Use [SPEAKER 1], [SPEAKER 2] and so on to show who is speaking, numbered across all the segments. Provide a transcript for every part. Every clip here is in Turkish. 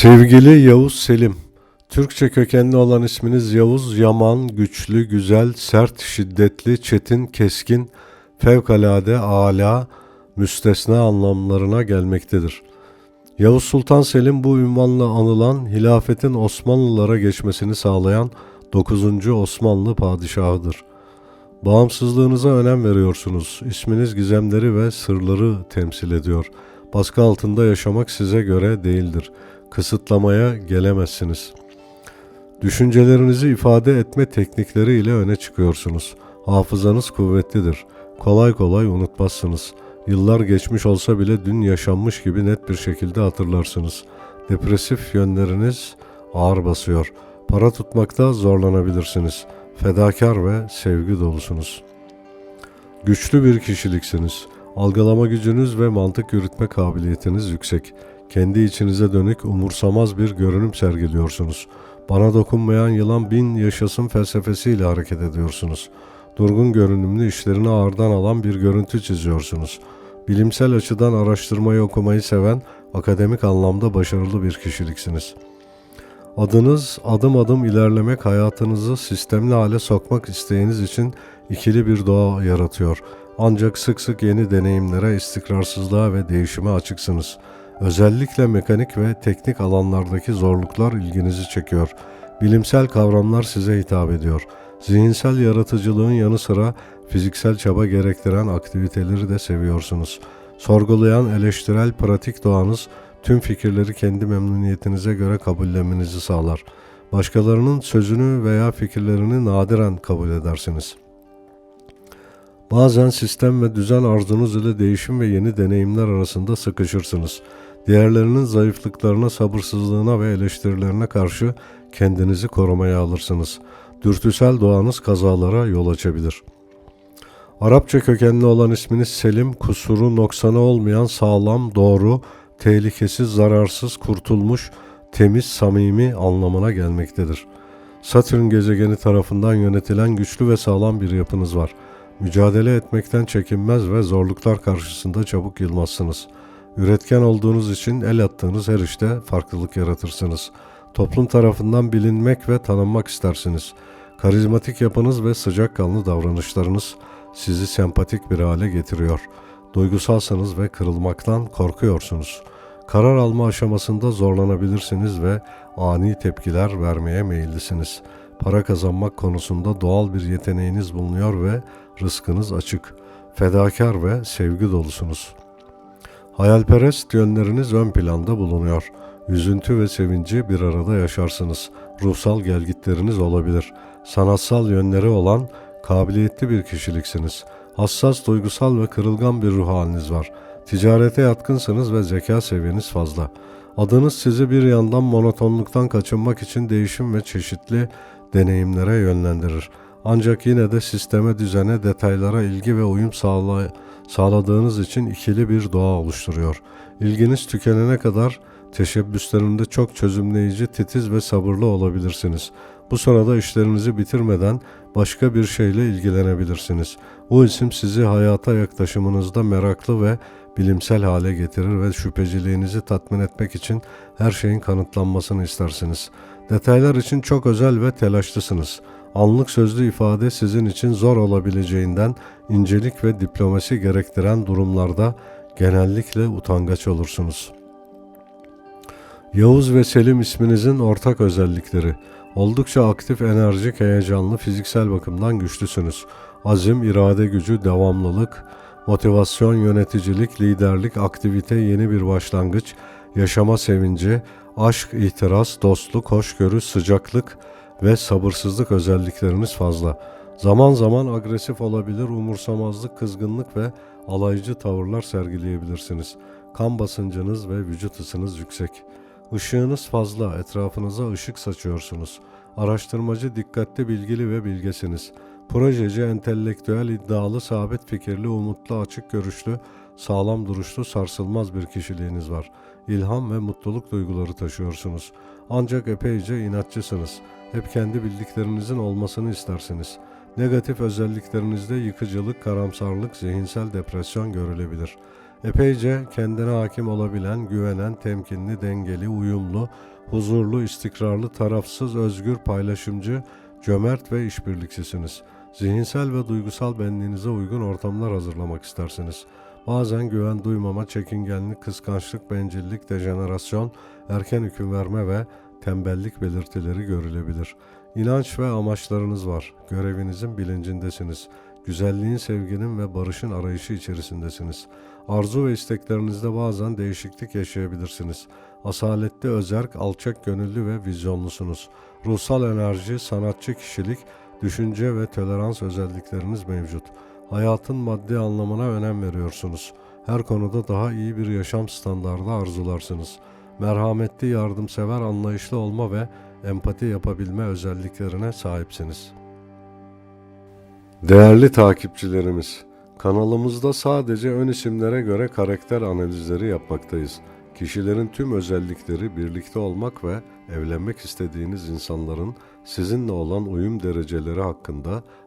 [SPEAKER 1] Sevgili Yavuz Selim, Türkçe kökenli olan isminiz Yavuz, yaman, güçlü, güzel, sert, şiddetli, çetin, keskin, fevkalade, âlâ, müstesna anlamlarına gelmektedir. Yavuz Sultan Selim bu ünvanla anılan hilafetin Osmanlılara geçmesini sağlayan 9. Osmanlı padişahıdır. Bağımsızlığınıza önem veriyorsunuz. İsminiz gizemleri ve sırları temsil ediyor. Baskı altında yaşamak size göre değildir. Kısıtlamaya gelemezsiniz. Düşüncelerinizi ifade etme teknikleri ile öne çıkıyorsunuz. Hafızanız kuvvetlidir. Kolay kolay unutmazsınız. Yıllar geçmiş olsa bile dün yaşanmış gibi net bir şekilde hatırlarsınız. Depresif yönleriniz ağır basıyor. Para tutmakta zorlanabilirsiniz. Fedakar ve sevgi dolusunuz. Güçlü bir kişiliksiniz. Algılama gücünüz ve mantık yürütme kabiliyetiniz yüksek. Kendi içinize dönük umursamaz bir görünüm sergiliyorsunuz. Bana dokunmayan yılan bin yaşasın felsefesiyle hareket ediyorsunuz. Durgun görünümlü işlerini ağırdan alan bir görüntü çiziyorsunuz. Bilimsel açıdan araştırmayı okumayı seven, akademik anlamda başarılı bir kişiliksiniz.'' Adınız adım adım ilerlemek, hayatınızı sistemli hale sokmak isteğiniz için ikili bir doğa yaratıyor. Ancak sık sık yeni deneyimlere, istikrarsızlığa ve değişime açıksınız. Özellikle mekanik ve teknik alanlardaki zorluklar ilginizi çekiyor. Bilimsel kavramlar size hitap ediyor. Zihinsel yaratıcılığın yanı sıra fiziksel çaba gerektiren aktiviteleri de seviyorsunuz. Sorgulayan, eleştirel, pratik doğanız tüm fikirleri kendi memnuniyetinize göre kabullenmenizi sağlar. Başkalarının sözünü veya fikirlerini nadiren kabul edersiniz. Bazen sistem ve düzen arzunuz ile değişim ve yeni deneyimler arasında sıkışırsınız. Diğerlerinin zayıflıklarına, sabırsızlığına ve eleştirilerine karşı kendinizi korumaya alırsınız. Dürtüsel doğanız kazalara yol açabilir. Arapça kökenli olan isminiz Selim, kusuru noksanı olmayan sağlam, doğru, tehlikesiz, zararsız, kurtulmuş, temiz, samimi anlamına gelmektedir. Satürn gezegeni tarafından yönetilen güçlü ve sağlam bir yapınız var. Mücadele etmekten çekinmez ve zorluklar karşısında çabuk yılmazsınız. Üretken olduğunuz için el attığınız her işte farklılık yaratırsınız. Toplum tarafından bilinmek ve tanınmak istersiniz. Karizmatik yapınız ve sıcakkanlı davranışlarınız sizi sempatik bir hale getiriyor.'' Duygusalsınız ve kırılmaktan korkuyorsunuz. Karar alma aşamasında zorlanabilirsiniz ve ani tepkiler vermeye meyillisiniz. Para kazanmak konusunda doğal bir yeteneğiniz bulunuyor ve rızkınız açık. Fedakar ve sevgi dolusunuz. Hayalperest yönleriniz ön planda bulunuyor. Üzüntü ve sevinci bir arada yaşarsınız. Ruhsal gelgitleriniz olabilir. Sanatsal yönleri olan kabiliyetli bir kişiliksiniz.'' Hassas, duygusal ve kırılgan bir ruh haliniz var. Ticarete yatkınsınız ve zeka seviyeniz fazla. Adınız sizi bir yandan monotonluktan kaçınmak için değişim ve çeşitli deneyimlere yönlendirir. Ancak yine de sisteme, düzene, detaylara ilgi ve uyum sağla sağladığınız için ikili bir doğa oluşturuyor. İlginiz tükenene kadar teşebbüslerinde çok çözümleyici, titiz ve sabırlı olabilirsiniz. Bu sırada işlerinizi bitirmeden başka bir şeyle ilgilenebilirsiniz. Bu isim sizi hayata yaklaşımınızda meraklı ve bilimsel hale getirir ve şüpheciliğinizi tatmin etmek için her şeyin kanıtlanmasını istersiniz. Detaylar için çok özel ve telaşlısınız. Anlık sözlü ifade sizin için zor olabileceğinden incelik ve diplomasi gerektiren durumlarda genellikle utangaç olursunuz. Yavuz ve Selim isminizin ortak özellikleri Oldukça aktif, enerjik, heyecanlı, fiziksel bakımdan güçlüsünüz. Azim, irade gücü, devamlılık, motivasyon, yöneticilik, liderlik, aktivite, yeni bir başlangıç, yaşama sevinci, aşk, ihtiras, dostluk, hoşgörü, sıcaklık ve sabırsızlık özellikleriniz fazla. Zaman zaman agresif olabilir, umursamazlık, kızgınlık ve alaycı tavırlar sergileyebilirsiniz. Kan basıncınız ve vücut ısınız yüksek. Işığınız fazla, etrafınıza ışık saçıyorsunuz. Araştırmacı, dikkatli, bilgili ve bilgesiniz. Projeci, entelektüel, iddialı, sabit fikirli, umutlu, açık görüşlü, sağlam duruşlu, sarsılmaz bir kişiliğiniz var. İlham ve mutluluk duyguları taşıyorsunuz. Ancak epeyce inatçısınız. Hep kendi bildiklerinizin olmasını istersiniz. Negatif özelliklerinizde yıkıcılık, karamsarlık, zihinsel depresyon görülebilir. Epeyce kendine hakim olabilen, güvenen, temkinli, dengeli, uyumlu, huzurlu, istikrarlı, tarafsız, özgür, paylaşımcı, cömert ve işbirlikçisiniz. Zihinsel ve duygusal benliğinize uygun ortamlar hazırlamak istersiniz. Bazen güven duymama, çekingenlik, kıskançlık, bencillik, dejenerasyon, erken hüküm verme ve tembellik belirtileri görülebilir. İnanç ve amaçlarınız var. Görevinizin bilincindesiniz. Güzelliğin, sevginin ve barışın arayışı içerisindesiniz. Arzu ve isteklerinizde bazen değişiklik yaşayabilirsiniz. Asaletli, özerk, alçak gönüllü ve vizyonlusunuz. Ruhsal enerji, sanatçı kişilik, düşünce ve tolerans özellikleriniz mevcut. Hayatın maddi anlamına önem veriyorsunuz. Her konuda daha iyi bir yaşam standardı arzularsınız. Merhametli, yardımsever, anlayışlı olma ve empati yapabilme özelliklerine sahipsiniz. Değerli takipçilerimiz, kanalımızda sadece ön isimlere göre karakter analizleri yapmaktayız. Kişilerin tüm özellikleri birlikte olmak ve evlenmek istediğiniz insanların sizinle olan uyum dereceleri hakkında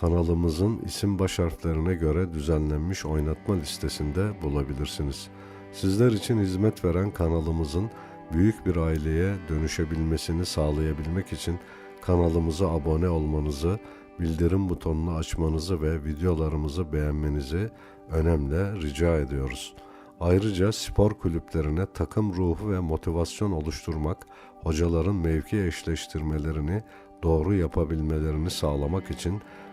[SPEAKER 1] kanalımızın isim baş harflerine göre düzenlenmiş oynatma listesinde bulabilirsiniz. Sizler için hizmet veren kanalımızın büyük bir aileye dönüşebilmesini sağlayabilmek için kanalımıza abone olmanızı, bildirim butonunu açmanızı ve videolarımızı beğenmenizi önemli rica ediyoruz. Ayrıca spor kulüplerine takım ruhu ve motivasyon oluşturmak, hocaların mevki eşleştirmelerini doğru yapabilmelerini sağlamak için